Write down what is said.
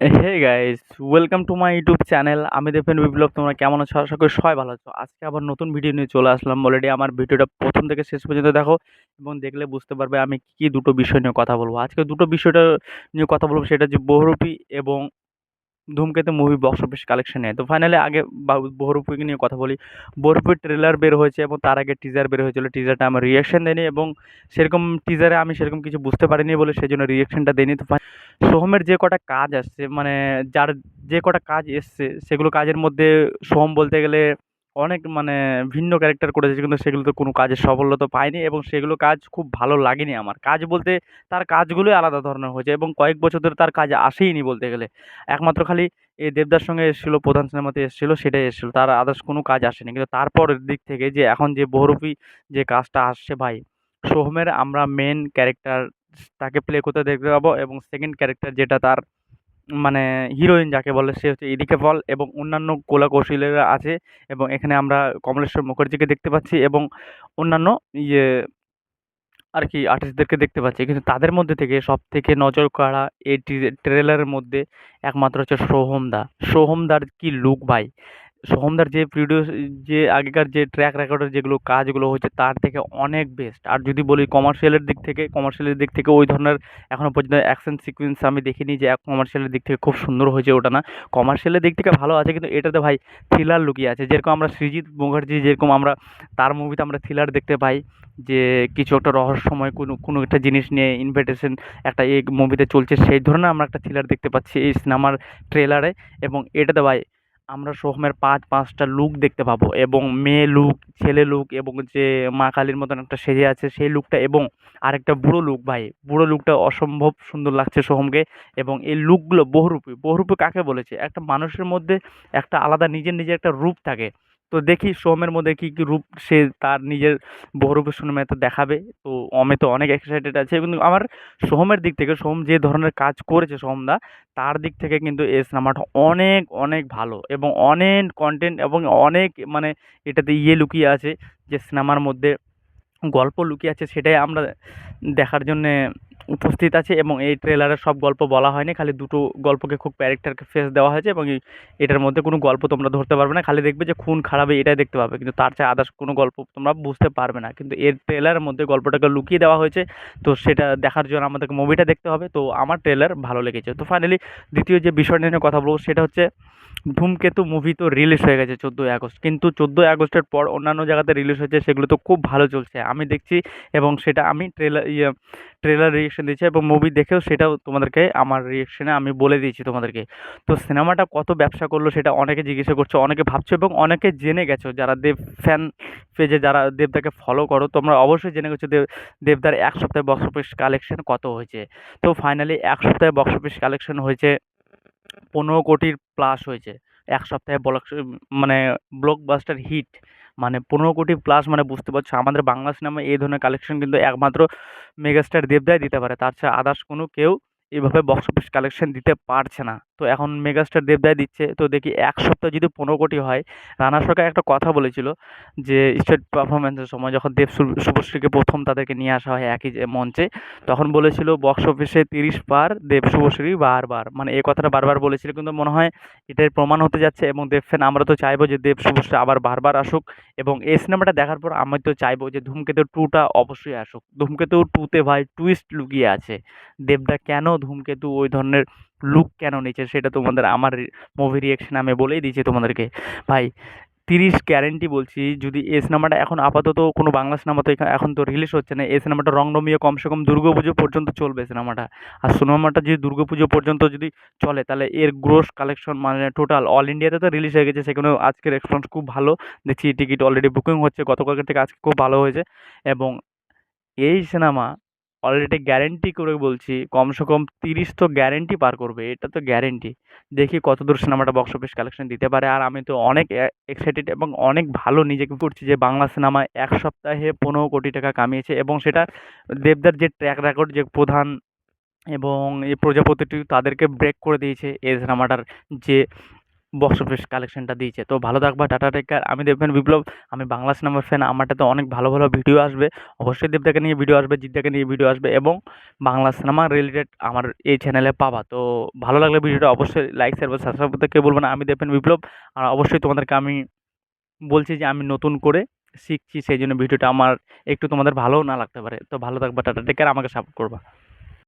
Hey guys welcome to my YouTube channel আমি দেবেন বিপ্লব, তোমরা কেমন আছো? আশা করি সবাই ভালো আছো। আজকে আবার নতুন ভিডিও নিয়ে চলে আসলাম। অলরেডি আমার ভিডিওটা প্রথম থেকে শেষ পর্যন্ত দেখো এবং দেখলে বুঝতে পারবে আমি কী কী দুটো বিষয় নিয়ে কথা বলব। আজকে দুটো বিষয়টা নিয়ে কথা বলব, সেটা যে বহুরূপী এবং ধূমকেতু মুভি বক্স অফিস কালেকশন নেয়। তো ফাইনালি আগে বা- বহুরূপীকে নিয়ে কথা বলি। বহুরূপীর ট্রেলার বের হয়েছে এবং তার আগে টিজার বের হয়েছিল। টিজারটা আমার রিয়াকশন দেয়নি এবং সেরকম টিজারে আমি সেরকম কিছু বুঝতে পারিনি বলে সেই জন্য রিয়াকশনটা দেয়নি। তো সোহমের যে কটা কাজ আসছে মানে যার যে কটা কাজ এসছে, সেগুলো কাজের মধ্যে সোহম বলতে গেলে অনেক মানে ভিন্ন ক্যারেক্টার করেছে, কিন্তু সেগুলোতে কোনো কাজের সফলতা পায়নি এবং সেগুলো কাজ খুব ভালো লাগেনি আমার। কাজ বলতে তার কাজগুলোই আলাদা ধরনের হয়েছে এবং কয়েক বছর ধরে তার কাজ আসেইনি বলতে গেলে। একমাত্র খালি এই দেবদার সঙ্গে এসেছিল, প্রধান সিনেমাতে এসেছিল, সেটাই এসেছিল, তার আদার্স কোনো কাজ আসেনি। কিন্তু তারপরের দিক থেকে যে এখন যে বহুরূপী যে কাজটা আসছে ভাই, সোহমের আমরা মেন ক্যারেক্টার তাকে প্লে করতে দেখতে পাবো এবং সেকেন্ড ক্যারেক্টার যেটা তার মানে হিরোইন যাকে বলে সে হচ্ছে ইদিকে পল এবং অন্যান্য কলা কৌশলীরা আছে এবং এখানে আমরা কমলেশ্বর মুখার্জিকে দেখতে পাচ্ছি এবং অন্যান্য ইয়ে আর কি আর্টিস্টদেরকে দেখতে পাচ্ছি। কিন্তু তাদের মধ্যে থেকে সব থেকে নজর কাড়া এই ট্রেলারের মধ্যে একমাত্র হচ্ছে সোহমদা সোহমদার কি লুক ভাই? সোহমদার যে প্রিভিয়াস যে আগেকার যে ট্র্যাক রেকর্ডের যেগুলো কাজগুলো হচ্ছে তার থেকে অনেক বেস্ট আর যদি বলি কমার্শিয়ালের দিক থেকে কমার্শিয়ালের দিক থেকে ওই ধরনের এখনও পর্যন্ত অ্যাকশন সিকোয়েন্স আমি দেখিনি যে কমার্শিয়ালের দিক থেকে খুব সুন্দর হয়েছে ওটা না। কমার্শিয়ালের দিক থেকে ভালো আছে কিন্তু এটাতে ভাই থ্রিলার লুকিয়ে আছে। যেরকম আমরা সৃজিত মুখার্জি, যেরকম আমরা তার মুভিতে আমরা থ্রিলার দেখতে পাই যে কিছু একটা রহস্যময় কোনো কোনো একটা জিনিস নিয়ে ইনভিটেশন একটা এ মুভিতে চলছে, সেই ধরনের আমরা একটা থ্রিলার দেখতে পাচ্ছি এই সিনেমার ট্রেলারে এবং এটাতে ভাই আমরা সোহমের পাঁচ, পাঁচটা লুক দেখতে পাবো এবং মেয়ে লুক ছেলে লুক এবং যে মা কালীর মতন একটা সেজে আছে সেই লুকটা এবং আরেকটা বুড়ো লুক ভাই। বুড়ো লুকটা অসম্ভব সুন্দর লাগছে সোহমকে এবং এই লুকগুলো বহুরূপী। বহুরূপী কাকে বলেছে? একটা মানুষের মধ্যে একটা আলাদা নিজের নিজের একটা রূপ থাকে। তো দেখি সোহমের মধ্যে কী কী রূপ সে তার নিজের বহুরূপী সিনেমাতে দেখাবে। তো আমি তো অনেক এক্সাইটেড আছে কিন্তু আমার সোহমের দিক থেকে সোহম যে ধরনের কাজ করেছে সোহমদা তার দিক থেকে কিন্তু এই সিনেমাটা অনেক অনেক ভালো এবং অনেক কন্টেন্ট এবং অনেক মানে এটাতে ইয়ে লুকিয়ে আছে যে সিনেমার মধ্যে গল্প লুকিয়ে আছে সেটাই আমরা দেখার জন্যে উপস্থিত আছে এবং এই ট্রেলারে সব গল্প বলা হয়নি, খালি দুটো গল্পকে খুব ক্যারেক্টারকে ফেস দেওয়া হয়েছে এবং এই, এটার মধ্যে কোনো গল্প তোমরা ধরতে পারবে না, খালি দেখবে যে খুন খারাপে এটাই দেখতে পাবে। কিন্তু তার চেয়ে আদার্স কোনো গল্প তোমরা বুঝতে পারবে না। কিন্তু এর ট্রেলারের মধ্যে গল্পটাকে লুকিয়ে দেওয়া হয়েছে, তো সেটা দেখার জন্য আমাদেরকে মুভিটা দেখতে হবে। তো আমার ট্রেলার ভালো লেগেছে। তো ফাইনালি দ্বিতীয় যে বিষয় নিয়ে কথা বলব, সেটা হচ্ছে ধূমকেতু মুভি তো রিলিজ হয়ে গেছে চোদ্দোই আগস্ট। কিন্তু চোদ্দোই আগস্টের পর অন্যান্য জায়গাতে রিলিজ হয়েছে, সেগুলো তো খুব ভালো চলছে। আমি দেখছি এবং সেটা আমি ট্রেলার ট্রেলার রিয়েকশন দিয়েছি এবং মুভি দেখেও সেটাও তোমাদেরকে আমার রিয়েকশনে আমি বলে দিয়েছি তোমাদেরকে। তো সিনেমাটা কত ব্যবসা করল সেটা অনেকে জিজ্ঞাসা করছ, অনেকে ভাবছ এবং অনেকে জেনে গেছো। যারা দেব ফ্যান পেজে যারা দেবদাকে ফলো করো, তোমরা অবশ্যই জেনে গেছো দেব, দেবদার এক সপ্তাহে বক্স অফিস কালেকশন কত হয়েছে। তো ফাইনালি এক সপ্তাহে বক্স অফিস কালেকশন হয়েছে পনেরো কোটির প্লাস হয়েছে। এক সপ্তাহে ব্লক মানে ব্লকবাস্টার হিট মানে পনেরো কোটি প্লাস মানে বুঝতে পারছ। আমাদের বাংলা সিনেমা এই ধরনের কালেকশন কিন্তু একমাত্র মেগাস্টার দেবদাই দিতে পারে। তার ছাড়া আদার্স কোনো কেউ এইভাবে বক্স অফিস কালেকশন দিতে পারছে না। তো এখন মেগাস্টার দেবদায় দিচ্ছে। তো দেখি এক সপ্তাহ যদি পনেরো কোটি হয়, রানা সরকার একটা কথা বলেছিল যে, স্টেট পারফরমেন্সের সময় যখন দেব শুভশ্রীকে প্রথম তাদেরকে নিয়ে আসা হয় একই মঞ্চে, তখন বলেছিল বক্স অফিসে তিরিশ বার দেব শুভশ্রী বারবার। মানে এই কথাটা বারবার বলেছিল। কিন্তু মনে হয় এটার প্রমাণ হতে যাচ্ছে এবং দেব ফ্যান আমরা তো চাইব যে দেব শুভশ্রী আবার বারবার আসুক এবং এই সিনেমাটা দেখার পর আমি তো চাইব যে ধূমকেতু টুটা অবশ্যই আসুক। ধূমকেতু টুতে ভাই টুইস্ট লুকিয়ে আছে। দেবদা কেন ধূমকেতু ওই ধরনের লুক কেন নিচ্ছে সেটা তোমাদের আমার মুভি রিয়াকশন আমি বলেই দিয়েছি তোমাদেরকে। ভাই, তিরিশ গ্যারেন্টি বলছি, যদি এই সিনেমাটা এখন আপাতত কোনো বাংলা সিনেমা তো এখন তো রিলিজ হচ্ছে না এই সিনেমাটা রংনমিয়ে কমসে কম দুর্গাপুজো পর্যন্ত চলবে সিনেমাটা আর সিনেমাটা যদি দুর্গাপুজো পর্যন্ত যদি চলে, তাহলে এর গ্রোস কালেকশন মানে টোটাল অল ইন্ডিয়াতে তো রিলিজ হয়ে গেছে, সেখানেও আজকের রেসপন্স খুব ভালো। দেখছি টিকিট অলরেডি বুকিং হচ্ছে, গতকালকের থেকে আজকে খুব ভালো হয়েছে। এবং এই সিনেমা অলরেডি গ্যারেন্টি করে বলছি, কমসে কম তিরিশ তো গ্যারেন্টি পার করবে, এটা তো গ্যারেন্টি দেখি কতদূর সিনেমাটা বক্স অফিস কালেকশন দিতে পারে। আর আমি তো অনেক এক্সাইটেড এবং অনেক ভালো নিজেকে করছি যে বাংলা সিনেমা এক সপ্তাহে পনেরো কোটি টাকা কামিয়েছে এবং সেটা দেবদার যে ট্র্যাক রেকর্ড যে প্রধান এবং এই প্রজাপতিটি তাদেরকে ব্রেক করে দিয়েছে এই সিনেমাটার যে বক্স অফিস কালেকশনটা দিয়েছে। তো ভালো থাকবা, টাটা টেক কেয়ার আমি দেখবেন বিপ্লব, আমি বাংলা সিনেমার ফ্যান আমারটাতে অনেক ভালো ভালো ভিডিও আসবে। অবশ্যই দেবদাকে নিয়ে ভিডিও আসবে জিদ্দাকে নিয়ে ভিডিও আসবে এবং বাংলা সিনেমা রিলেটেড আমার এই চ্যানেলে পাবা। তো ভালো লাগলে ভিডিওটা অবশ্যই লাইক শেয়ার সাবস্ক্রাইব করতে কেউ বলব না। আমি দেখবেন বিপ্লব আর অবশ্যই তোমাদেরকে আমি বলছি যে আমি নতুন করে শিখছি, সেই জন্য ভিডিওটা আমার একটু তোমাদের ভালোও না লাগতে পারে। তো ভালো থাকবা, টাটা টেক কেয়ার আমাকে সাপোর্ট করবা।